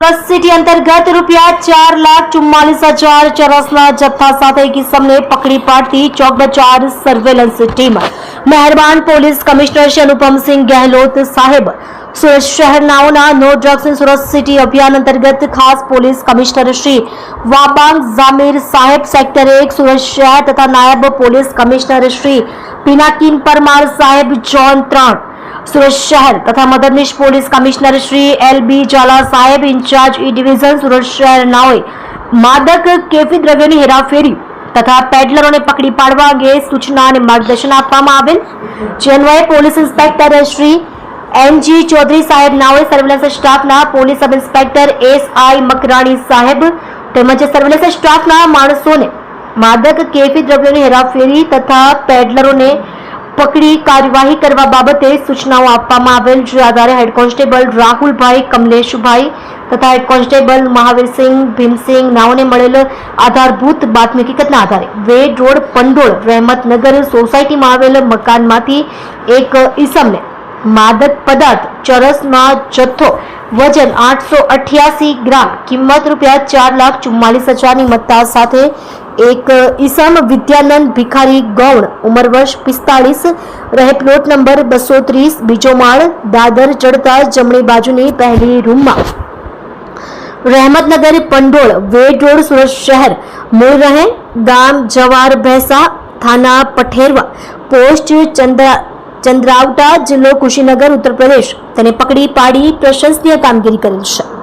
Surat city અંતર્ગત રૂપિયા ચાર લાખ ચુમ્માલીસ હજાર ચરસના જથ્થા સાથે એક ઇસમને પકડી પાડતી ચોક બજાર સર્વેલન્સ ટીમ મહેરબાન પોલીસ કમિશનર શ્રી અનુપમસિંહ ગેહલોત સાહેબ સુરત શહેરનાઓના નો ડ્રગ્સ ઇન સુરત સિટી અભિયાન અંતર્ગત ખાસ police commissioner Shri Wabang Zameer saheb sector એક સુરત શહેર તથા નાયબ police commissioner Shri Pinakin Parmar saheb zone ત્રણ સુરત શહેર તથા મદદનીશ police commissioner Shri L B Zala સાહેબ ઇન્ચાર્જ ઈ ડિવિઝન સુરત શહેર નાઓએ માદક કેફી દ્રવ્યોની હેરાફેરી તથા પેડલરોને પકડી પાડવા અંગે સૂચના અને માર્ગદર્શન આપવામાં આવેલ. જે police inspector Shri N G Chaudhari સાહેબ નાઓએ સર્વેલન્સ સ્ટાફના police sub inspector S I Makrani સાહેબ તેમજ સર્વેલન્સ સ્ટાફના માણસોને માદક કેફી દ્રવ્યોની હેરાફેરી તથા પેડલરોને પકડી કાર્યવાહી કરવા બાબતે સૂચનાઓ આપવામાં આવેલ. જે આધારે હેડ કોન્સ્ટેબલ રાહુલભાઈ, કમલેશભાઈ તથા હેડ કોન્સ્ટેબલ મહાવીરસિંહ ભીમસિંહ નાઓને મળેલ આધારભૂત બાતમી હકીકતના આધારે. વેડ રોડ, પંડોળ, રહેમતનગર સોસાયટીમાં આવેલ મકાનમાંથી એક ઈસમને માદક પદાર્થ ચરસમાં જથ્થો વજન આઠસો અઠ્યાસી ગ્રામ કિંમત રૂપિયા ચાર લાખ ચુમ્માલીસ હજારની મત્તા સાથે એક ઈસમ વિદ્યાનંદ ભિખારી ગૌણ ઉંમર વર્ષ પિસ્તાળીસ રહે પ્લોટ નંબર બસો ત્રીસ બીજો માળ દાદર ચડતા જમણી બાજુની પહેલી રૂમમાં રહેમતનગર પંડોળ વેડ રોડ સુરત શહેર મૂળ રહે ગામ જવાર ભેસા થાના પઠેરવા પોસ્ટ ચંદ્રા ચંદ્રાવટા જિલ્લો કુશીનગર ઉત્તર પ્રદેશ તેને પકડી પાડી પ્રશંસનીય કામગીરી કરેલ છે.